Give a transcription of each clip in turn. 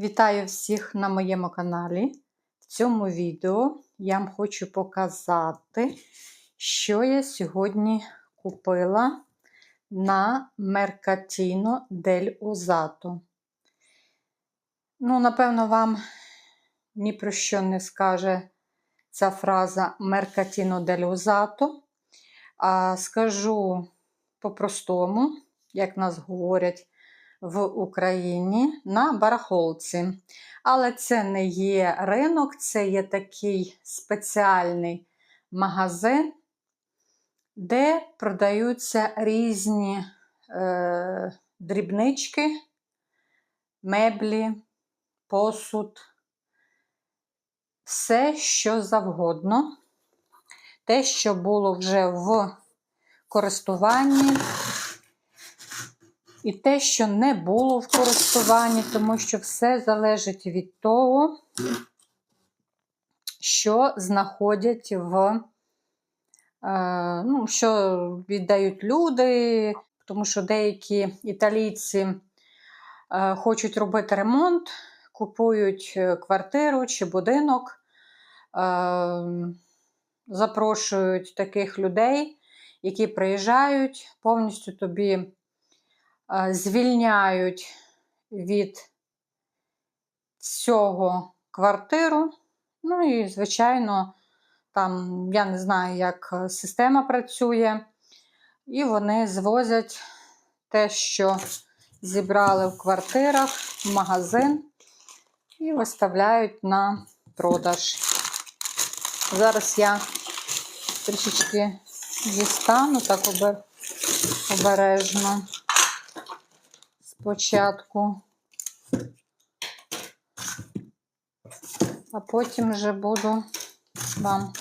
Вітаю всіх на моєму каналі. В цьому відео я вам хочу показати, що я сьогодні купила на Mercatino del Usato. Ну, напевно, вам ні про що не скаже ця фраза Mercatino del Usato. А скажу по-простому, як нас говорять в Україні на барахолці. Але це не є ринок, це є такий спеціальний магазин, де продаються різні е, дрібнички, меблі, посуд, все, що завгодно. Те, що було вже в користуванні, і те, що не було в користуванні, тому що все залежить від того, що знаходять в, е, ну, що віддають люди, тому що деякі італійці е, хочуть робити ремонт, купують е, квартиру чи будинок, запрошують таких людей, які приїжджають, повністю тобі звільняють від цього квартиру. Ну і, звичайно, там, я не знаю, як система працює, і вони звозять те, що зібрали в квартирах, в магазин і виставляють на продаж. Зараз я трішечки дістану так обережно спочатку, а потім вже буду вам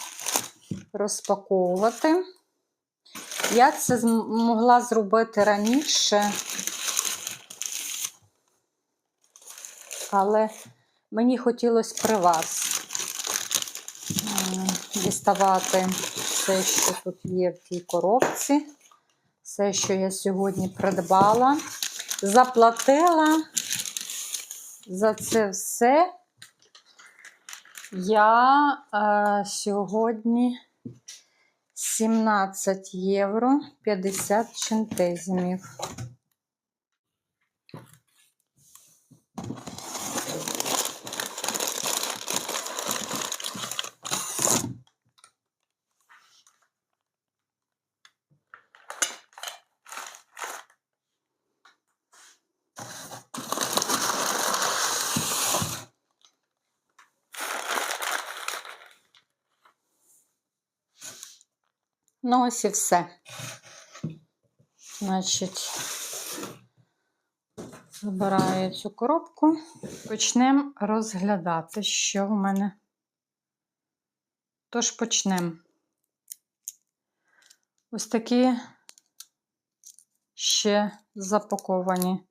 розпаковувати. Я це змогла зробити раніше, але мені хотілося при вас діставати все, що тут є в тій коробці, все, що я сьогодні придбала заплатила за це все я е, сьогодні 17 євро 50 центезмів. Ну, ось і все. Значить, забираю цю коробку, почнемо розглядати, що в мене. Тож почнемо. Ось такі ще запаковані.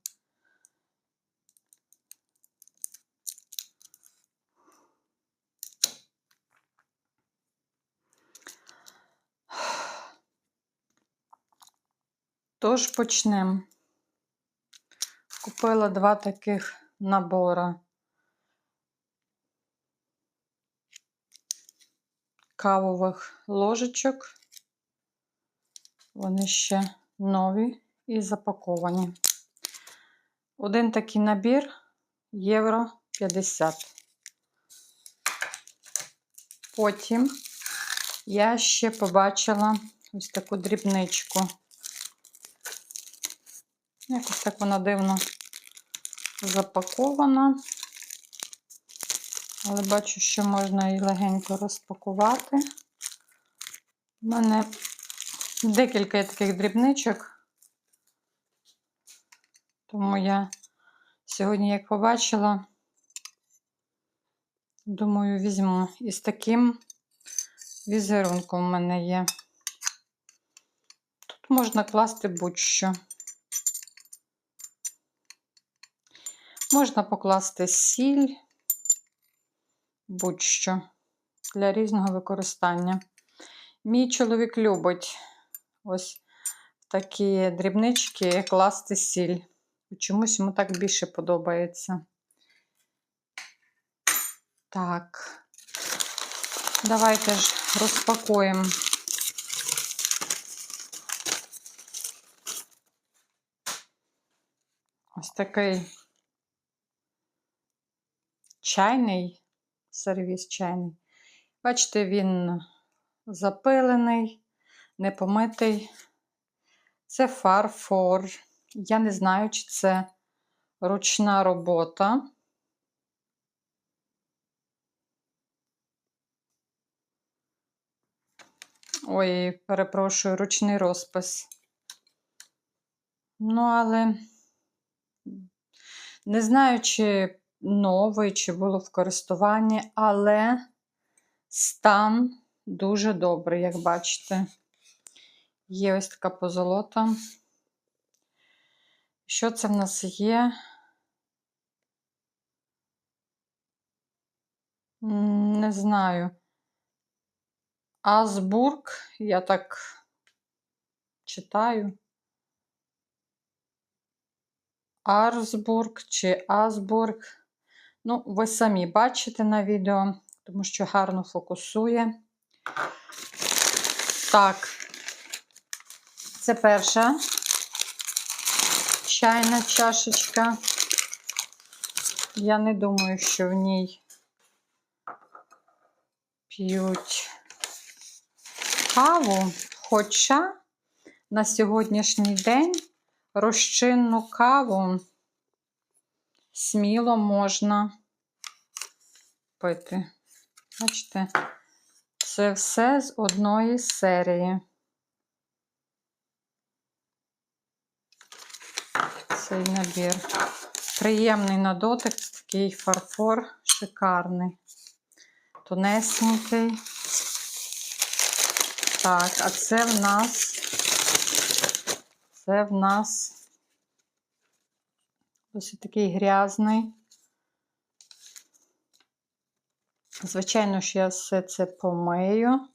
Тож почнемо. Купила два таких набора. Кавових ложечок. Вони ще нові і запаковані. Один такий набір євро 50. Потім я ще побачила ось таку дрібничку. Якось так вона дивно запакована. Але бачу, що можна її легенько розпакувати. У мене декілька таких дрібничок, тому я сьогодні, як побачила, думаю, візьму. І з таким візерунком в мене є. Тут можна класти будь-що. Можна покласти сіль, будь-що для різного використання. Мій чоловік любить ось такі дрібнички класти сіль. Чомусь йому так більше подобається. Так. Давайте ж розпакуємо. Ось такий чайний, сервіс чайний. Бачите, він запилений, непомитий. Це фарфор. Я не знаю, чи це ручна робота. Ой, перепрошую, ручний розпис. Ну, але не знаю, чи новий, чи було в користуванні, але стан дуже добрий, як бачите. Є ось така позолота. Що це в нас є? Не знаю. Азбург, я так читаю. Арсбург чи Азбург. Ну, ви самі бачите на відео, тому що гарно фокусує. Так, це перша чайна чашечка. Я не думаю, що в ній п'ють каву, хоча на сьогоднішній день розчинну каву сміло можна пити. Бачите, це все з одної серії. Цей набір. Приємний на дотик, такий фарфор шикарний, тонесенький. Так, а це в нас, це в нас ось такий грязний. Звичайно, що я все це помию.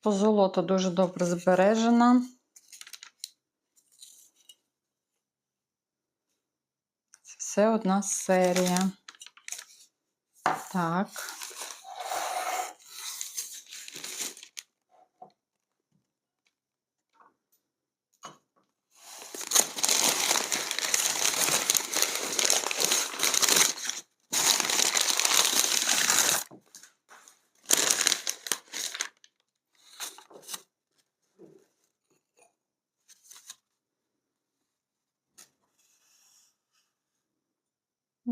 Позолота дуже добре збережена. Це все одна серія. Так.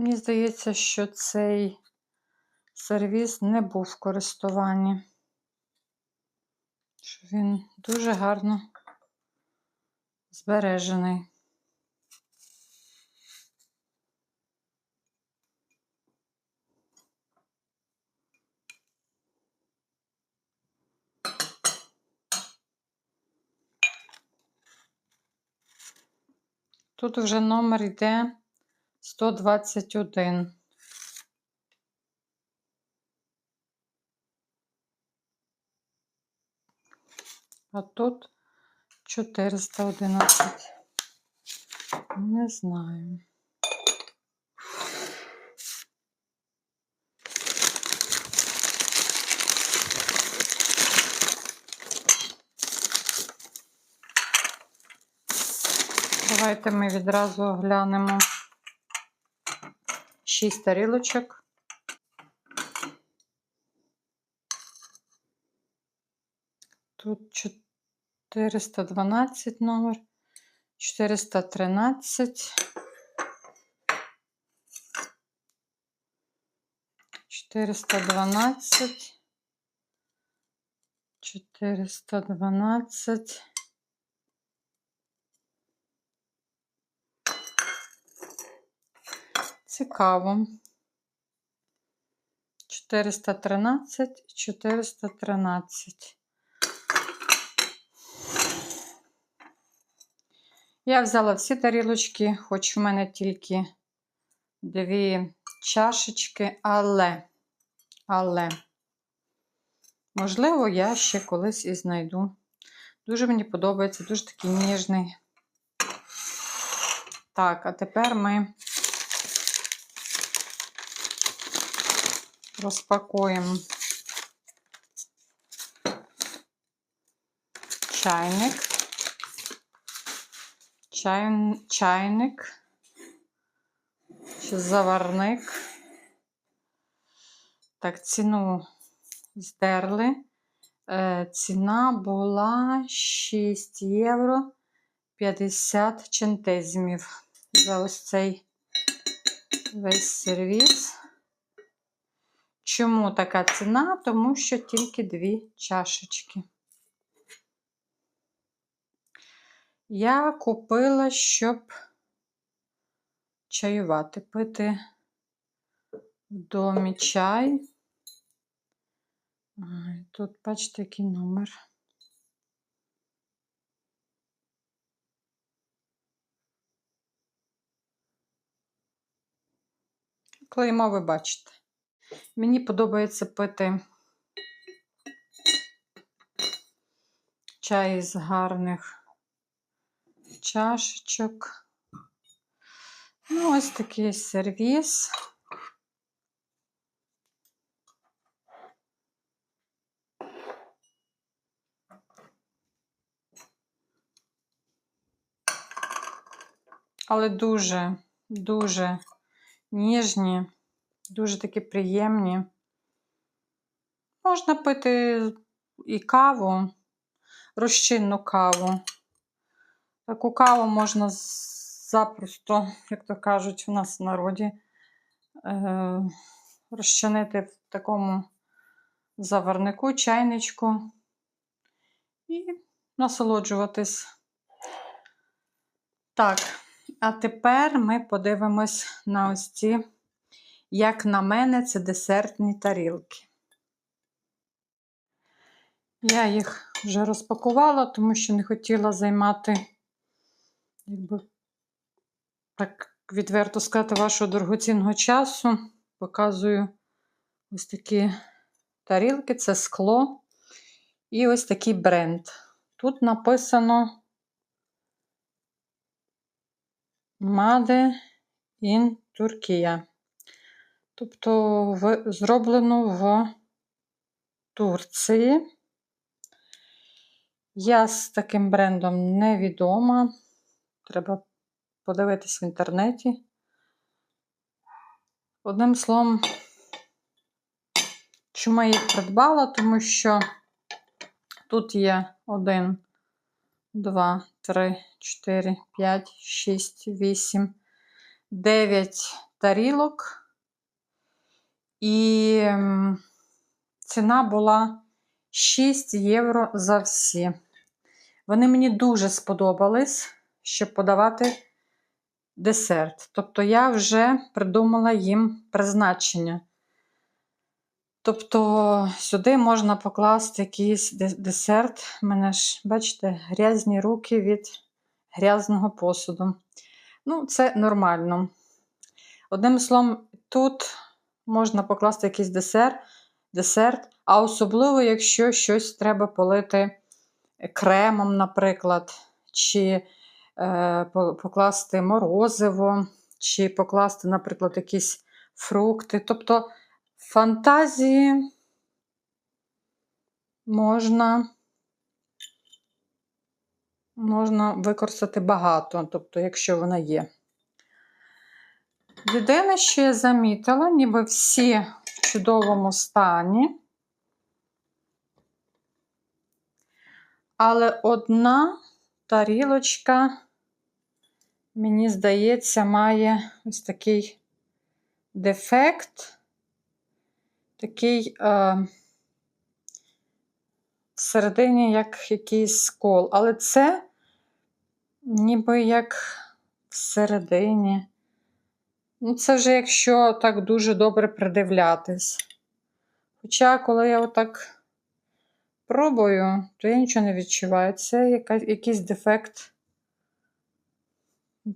Мені здається, що цей сервіс не був в користуванні. Що він дуже гарно збережений. Тут вже номер йде 121. А тут 411. Не знаю. Давайте ми відразу оглянемо 6 тарілочок. Тут 412 номер, 413, 412, 412. Цікаво. 413 і 413. Я взяла всі тарілочки, хоч в мене тільки дві чашечки, але, але, можливо, я ще колись і знайду. Дуже мені подобається, дуже такий ніжний Так, а тепер ми розпакуємо чайник. Чай, чайник. Чи заварник. Так, ціну здерли. Е, ціна була 6 євро 50 чентезмів за ось цей весь сервіс. Чому така ціна? Тому що тільки дві чашечки. Я купила, щоб чаювати, пити в домі чай. Тут, бачите, який номер. Клеймо ви бачите. Мені подобається пити чай з гарних чашечок. Ну, ось такий сервіс. Але дуже, дуже ніжні, дуже такі приємні. Можна пити і каву, розчинну каву. Таку каву можна запросто, як то кажуть, у нас в народі, е розчинити в такому заварнику, чайничку і насолоджуватись. Так, а тепер ми подивимось на ось ці, як на мене, це десертні тарілки. Я їх вже розпакувала, тому що не хотіла займати, якби так відверто сказати, вашого дорогоцінного часу. Показую ось такі тарілки, це скло. І ось такий бренд. Тут написано Made in Turkія. Тобто в, зроблено в Турції. Я з таким брендом невідома. Треба подивитись в інтернеті. Одним словом, чому я їх придбала, тому що тут є один, два, три, чотири, п'ять, шість, вісім, дев'ять тарілок. І ціна була 6 євро за всі. Вони мені дуже сподобались, щоб подавати десерт. Тобто я вже придумала їм призначення. Тобто сюди можна покласти якийсь десерт. У мене ж, бачите, грязні руки від грязного посуду. Ну, це нормально. Одним словом, тут можна покласти якийсь десерт, десерт, а особливо, якщо щось треба полити кремом, наприклад, чи е, покласти морозиво, чи покласти, наприклад, якісь фрукти. Тобто фантазії можна можна використати багато, тобто, якщо вона є. Єдине, що я замітила, ніби всі в чудовому стані. Але одна тарілочка, мені здається, має ось такий дефект, такий е, всередині як якийсь скол. Але це ніби як всередині. Ну, це вже якщо так дуже добре придивлятись. Хоча, коли я отак пробую, то я нічого не відчуваю. Це яка, якийсь дефект.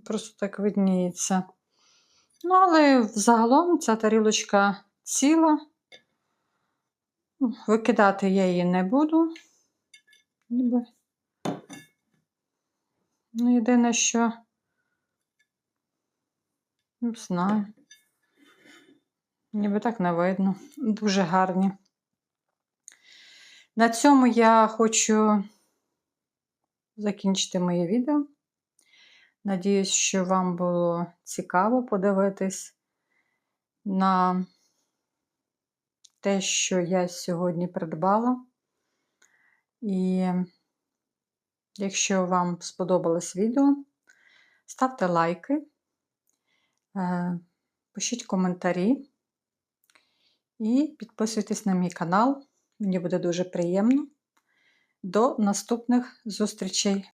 Просто так видніється. Ну, але взагалом ця тарілочка ціла. Викидати я її не буду. Ніби. Ну, єдине, що Не знаю. Ніби так не видно. Дуже гарні. На цьому я хочу закінчити моє відео. Надіюсь, що вам було цікаво подивитись на те, що я сьогодні придбала. І якщо вам сподобалось відео, ставте лайки, пишіть коментарі і підписуйтесь на мій канал. Мені буде дуже приємно. До наступних зустрічей!